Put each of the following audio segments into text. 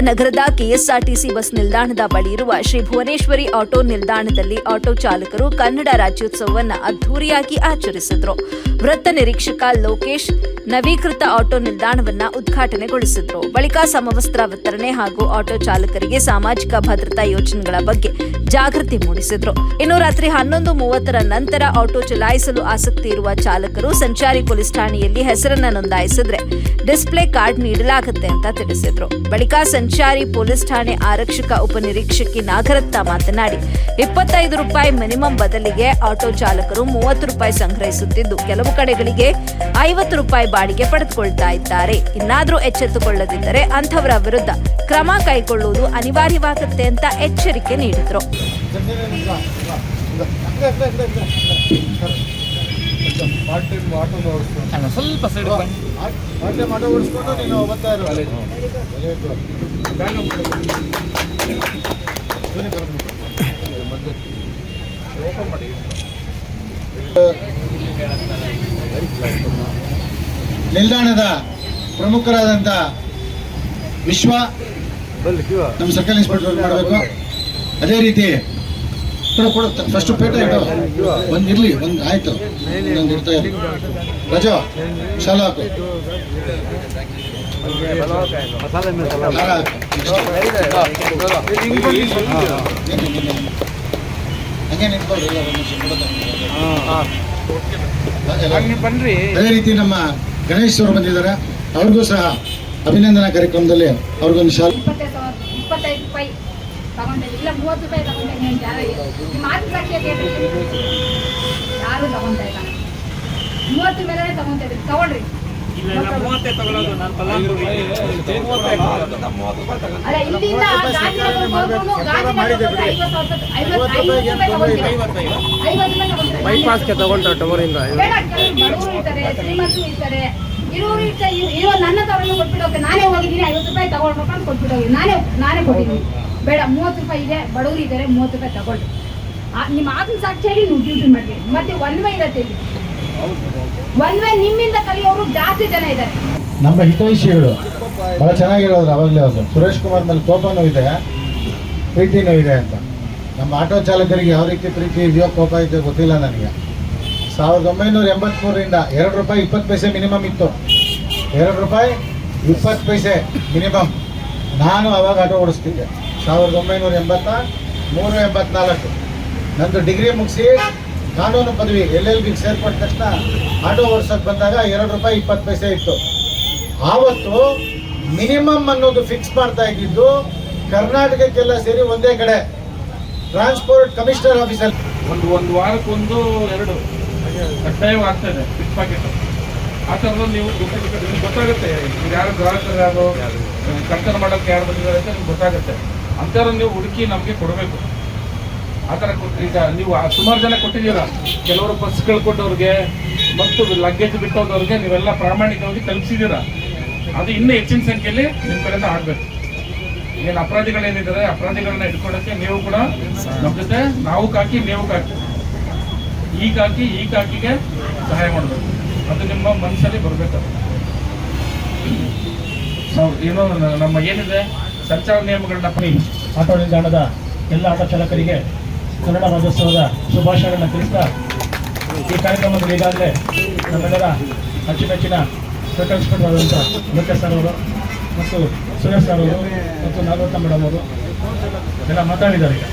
ನಗರದ KSRTC bus ನಿಲ್ದಾಣದ ಬಳಿ ಇರುವ ಶ್ರೀ ಭುವನೇಶ್ವರಿ ಆಟೋ ನಿಲ್ದಾಣದಲ್ಲಿ ಆಟೋ ಚಾಲಕರು ಕನ್ನಡ ರಾಜ್ಯೋತ್ಸವವನ್ನು ಅದ್ದೂರಿಯಾಗಿ ಆಚರಿಸಿದ್ರು. ವೃತ್ತ ನಿರೀಕ್ಷಕ ಲೋಕೇಶ್ ನವೀಕೃತ ಆಟೋ ನಿಲ್ದಾಣವನ್ನ ಉದ್ಘಾಟನೆಗೊಳಿಸಿದ್ರು. ಬಳಿಕ ಸಮವಸ್ತ್ರ ವಿತರಣೆ ಹಾಗೂ ಆಟೋ ಚಾಲಕರಿಗೆ ಸಾಮಾಜಿಕ ಭದ್ರತಾ ಯೋಜನೆಗಳ ಬಗ್ಗೆ ಜಾಗೃತಿ ಮೂಡಿಸಿದ್ರು. ಇನ್ನು ರಾತ್ರಿ ಹನ್ನೊಂದು ಮೂವತ್ತರ ನಂತರ ಆಟೋ ಚಲಾಯಿಸಲು ಆಸಕ್ತಿ ಇರುವ ಚಾಲಕರು ಸಂಚಾರಿ ಪೊಲೀಸ್ ಠಾಣೆಯಲ್ಲಿ ಹೆಸರನ್ನು ನೋಂದಾಯಿಸಿದ್ರೆ ಡಿಸ್ಪ್ಲೇ ಕಾರ್ಡ್ ನೀಡಲಾಗುತ್ತೆ ಅಂತ ತಿಳಿಸಿದ್ರು. ಬಳಿಕ ಪೊಲೀಸ್ ಠಾಣೆ ಆರಕ್ಷಕ ಉಪನಿರೀಕ್ಷಕಿ ನಾಗರತ್ನ ಮಾತನಾಡಿ ಇಪ್ಪತ್ತೈದು ರೂಪಾಯಿ ಮಿನಿಮಂ ಬದಲಿಗೆ ಆಟೋ ಚಾಲಕರು ಮೂವತ್ತು ರೂಪಾಯಿ ಸಂಗ್ರಹಿಸುತ್ತಿದ್ದು, ಕೆಲವು ಕಡೆಗಳಿಗೆ ಐವತ್ತು ರೂಪಾಯಿ ಬಾಡಿಗೆ ಪಡೆದುಕೊಳ್ತಾ ಇದ್ದಾರೆ. ಇನ್ನಾದರೂ ಎಚ್ಚೆತ್ತುಕೊಳ್ಳದಿದ್ದರೆ ಅಂಥವರ ವಿರುದ್ಧ ಕ್ರಮ ಕೈಗೊಳ್ಳುವುದು ಅನಿವಾರ್ಯವಾಗುತ್ತೆ ಅಂತ ಎಚ್ಚರಿಕೆ ನೀಡಿದ್ರು. ಪಾರ್ಟ್ ಟೈಮ್ ಆಟೋ ಓಡಿಸ್ಕೊಂಡು ಅಲ್ಲ ಸ್ವಲ್ಪ ಸೈಡ್ ಬನ್ನಿ. ಪಾರ್ಟ್ ಟೈಮ್ ಆಟೋ ಓಡಿಸ್ಕೊಂಡು ನೀನು ಬರ್ತಾ ಇರೋ ಓಪನ್ ಮಾಡಿ ನಿಲ್ದಾಣದ ಪ್ರಮುಖರಾದಂಥ ವಿಶ್ವ ನಮ್ಮ ಸರ್ಕಲ್ ಇನ್ಸ್ಪೆಕ್ಟರ್ ಮಾಡಬೇಕು. ಅದೇ ರೀತಿ ಕೊಡು ಕೊಡು ಫಸ್ಟ್ ಪೇಟ ಇಡು ಒಂದು ಇರಲಿ, ಒಂದು ಆಯಿತು. ರಜೋ ಶಾಲ ಹಾಕು ಅದೇ ರೀತಿ ನಮ್ಮ ಗಣೇಶ್ ಅವರು ಬಂದಿದ್ದಾರೆ. ಅವ್ರಿಗೂ ಸಹ ಅಭಿನಂದನಾ ಕಾರ್ಯಕ್ರಮದಲ್ಲಿ ಅವ್ರಿಗೊಂದು ಶಾಲೆ ಇಪ್ಪತ್ತೈದು ಸಾವಿರ ಇಪ್ಪತ್ತೈದು ರೂಪಾಯಿ ತಗೊಂಡೆ. ಇಲ್ಲ ಮೂವತ್ತು ರೂಪಾಯಿ ತಗೊಂಡೆ ಯಾರು? ನಿಮ್ಮ ಆತ್ಮಸಾಕ್ಷಿಯಾಗಿ ಯಾರು ತಗೊಂತಾ ಇಲ್ಲ? ಮೂವತ್ತು ಮೇಲೆ ತಗೊಂತಾ ತಗೊಳ್ರಿ. ಅಲ್ಲ ಇಲ್ಲಿಂದ ಬೈಪಾಸ್ಗೆ ತಗೊಂಡ ಟವರಿಂದ ಶ್ರೀಮಂತರು ಇರ್ತಾರೆ ಇರೋರು ಇರೋ- ಇರೋ ನನ್ನ ತವರನ್ನು ಕೊಟ್ಬಿಟ್ಟು ನಾನೇ ಹೋಗಿದ್ದೀನಿ ಐವತ್ತು ರೂಪಾಯಿ ತಗೊಂಡ್ಬೇಕು ಅಂತ ಕೊಟ್ಬಿಟ್ಟು ಹೋಗಿ ನಾನೇ ನಾನೇ ಕೊಟ್ಟಿದ್ದೀನಿ. ಬೇಡ, ಮೂವತ್ತು ರೂಪಾಯಿ ಇದೆ, ಬಡವರು ಇದ್ದಾರೆ ಮೂವತ್ತು ರೂಪಾಯಿ ತಗೊಳ್ಳಿ. ಆ- ಸಾಕ್ಷಿ ಹೇಳಿ ನೀವು ಡ್ಯೂಟಿ ಮಾಡ್ತೀವಿ ಮತ್ತೆ ಒನ್ ವೇ ಇರತ್ತೆ ಇಲ್ಲಿ. ಒನ್ ವೇ ನಿಮ್ಮಿಂದ ಕಲಿಯೋರು ಜಾಸ್ತಿ ಜನ ಇದ್ದಾರೆ ನಮ್ಮ ಹಿತೈಷಿಗಳು, ಬಹಳ ಚೆನ್ನಾಗಿರೋದು ಅವಾಗಲೇ ಅವರು. ಸುರೇಶ್ ಕುಮಾರ್ ಮೇಲೆ ಕೋಪನೂ ಇದೆ ಪ್ರೀತಿನೂ ಇದೆ ಅಂತ. ನಮ್ಮ ಆಟೋ ಚಾಲಕರಿಗೆ ಯಾವ ರೀತಿ ಪ್ರೀತಿ ಇದೆಯೋ ಕೋಪ ಇದೆಯೋ ಗೊತ್ತಿಲ್ಲ ನನಗೆ. ಸಾವಿರದ ಒಂಬೈನೂರ ಎಂಬತ್ಮೂರಿಂದ ಎರಡು ರೂಪಾಯಿ ಇಪ್ಪತ್ತು ಪೈಸೆ ಮಿನಿಮಮ್ ಇತ್ತು. ಎರಡು ರೂಪಾಯಿ ಇಪ್ಪತ್ತು ಪೈಸೆ ಮಿನಿಮಮ್. ನಾನು ಅವಾಗ ಆಟೋ ಓಡಿಸ್ತಿದ್ದೆ. ಸಾವಿರದ ಒಂಬೈನೂರ ಎಂಬತ್ತ ಮೂರು ಎಂಬತ್ನಾಲ್ಕು. ನಂದು ಡಿಗ್ರಿ ಮುಗಿಸಿ ಕಾನೂನು ಪದವಿ, ಎಲ್ ಎಲ್ ಬಿಗೆ ಸೇರ್ಪಟ್ಟ ತಕ್ಷಣ ಆಟೋ ಓಡಿಸೋಕೆ ಬಂದಾಗ ಎರಡು ರೂಪಾಯಿ ಇಪ್ಪತ್ತು ಪೈಸೆ ಇತ್ತು. ಆವತ್ತು ಮಿನಿಮಮ್ ಅನ್ನೋದು ಫಿಕ್ಸ್ ಮಾಡ್ತಾ ಇದ್ದಿದ್ದು ಕರ್ನಾಟಕಕ್ಕೆಲ್ಲ ಸೇರಿ ಒಂದೇ ಕಡೆ, ಟ್ರಾನ್ಸ್ಪೋರ್ಟ್ ಕಮಿಷನರ್ ಆಫೀಸಲ್ಲಿ. ಒಂದು ಒಂದು ವಾರಕ್ಕೊಂದು ಎರಡು ಕಡ್ಡಾಯವಾಗ್ತದೆ ಪಿಕ್ ಪಾಕೆಟ್ ಆ ಥರದಲ್ಲಿ ನೀವು ಗೊತ್ತಾಗುತ್ತೆ ಯಾರು ಗ್ರಾಹಕರು ಯಾರು ಕರ್ತನ ಮಾಡೋಕ್ಕೆ ಯಾರು ಬಂದಿದ್ದಾರೆ ಅಂತ ನಿಮ್ಗೆ ಗೊತ್ತಾಗುತ್ತೆ. ಅಂಥವ್ರನ್ನ ನೀವು ಹುಡುಕಿ ನಮಗೆ ಕೊಡಬೇಕು. ಆ ಥರ ಈಗ ನೀವು ಸುಮಾರು ಜನ ಕೊಟ್ಟಿದ್ದೀರ? ಕೆಲವರು ಬಸ್ಗಳು ಕಳ್ಕೊಟ್ಟವ್ರಿಗೆ ಮತ್ತು ಲಗ್ಗೇಜ್ ಬಿಟ್ಟೋದವ್ರಿಗೆ ನೀವೆಲ್ಲ ಪ್ರಾಮಾಣಿಕವಾಗಿ ತಲುಪಿಸಿದ್ದೀರ? ಅದು ಇನ್ನೂ ಹೆಚ್ಚಿನ ಸಂಖ್ಯೆಯಲ್ಲಿ ನಿಮ್ಮ ಕಡೆಯಿಂದ ಆಗಬೇಕು. ಏನು ಅಪರಾಧಿಗಳೇನಿದ್ದಾರೆ, ಅಪರಾಧಿಗಳನ್ನ ಇಟ್ಕೊಳ್ಳೋಕ್ಕೆ ನೀವು ಕೂಡ ನಮ್ಮ ಜೊತೆ ನಾವು ಕಾಕಿ, ನೀವು ಕಾಕಿ. ಈ ಕಾಕಿ, ಈ ಕಾಕಿಗೆ ಸಹಾಯ ಮಾಡಬೇಕು. ಅದು ನಿಮ್ಮ ಮನಸ್ಸಲ್ಲಿ ಬರಬೇಕು. ಏನು ನಮ್ಮ ಏನಿದೆ? ಸಂಚಾರ ನಿಯಮಗಳನ್ನ ಆಟೋ ನಿಲ್ದಾಣದ ಎಲ್ಲ ಆಟೋ ಚಾಲಕರಿಗೆ ಕನ್ನಡ ರಾಜ್ಯೋತ್ಸವದ ಶುಭಾಶಯಗಳನ್ನು ತಿಳಿಸ್ತಾ ಈ ಕಾರ್ಯಕ್ರಮದಲ್ಲಿ ಈಗಾಗಲೇ ನಮ್ಮೆಲ್ಲರ ಅಚ್ಚುಮೆಚ್ಚಿನ ಆದಂಥ ಲೋಕೇಶ್ ಸರ್ ಅವರು ಮತ್ತು ಸುರೇಶ್ ಸರ್ ಅವರು ಮತ್ತು ನಾಗರತ್ನ ಮೇಡಮ್ ಅವರು ಎಲ್ಲ ಮಾತಾಡಿದ್ದಾರೆ ಈಗ.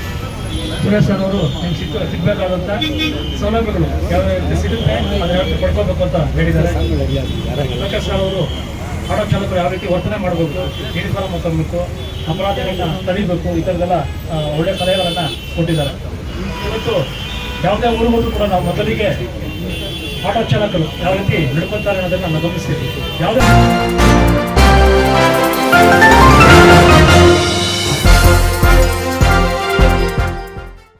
ಸುರೇಶ್ ಸರ್ ಅವರು ನಿಮ್ಗೆ ಸಿಕ್ಕ ಸಿಗಬೇಕಾದಂಥ ಸೌಲಭ್ಯಗಳು ಯಾವ ರೀತಿ ಸಿಗುತ್ತೆ ಅದನ್ನು ಪಡ್ಕೋಬೇಕು ಅಂತ ಹೇಳಿದ್ದಾರೆ. ಲೋಕೇಶ್ ಸರ್ ಅವರು ಆಟೋ ಚಾಲಕರು ಯಾವ ರೀತಿ ವರ್ತನೆ ಮಾಡಬೇಕು ಯೂನಿಫಾರ್ಮ್ ಹಾಕೊಳ್ಬೇಕು ಅಪರಾಧಗಳನ್ನ ತಡಿಬೇಕು, ಈ ಥರದ್ದೆಲ್ಲ ಒಳ್ಳೆಯ ಒಳ್ಳೆ ಸಲಹೆಗಳನ್ನು ಕೊಟ್ಟಿದ್ದಾರೆ. ಇವತ್ತು ಯಾವುದೇ ಊರು ಹೋದ್ರು ಕೂಡ ನಾವು ಮೊದಲಿಗೆ ಆಟೋ ಚಾಲಕರು ಯಾವ ರೀತಿ ನಡ್ಕೊತಾರೆ ಅನ್ನೋದನ್ನು ನಾವು ಗಮನಿಸ್ತೀವಿ ಯಾವುದೇ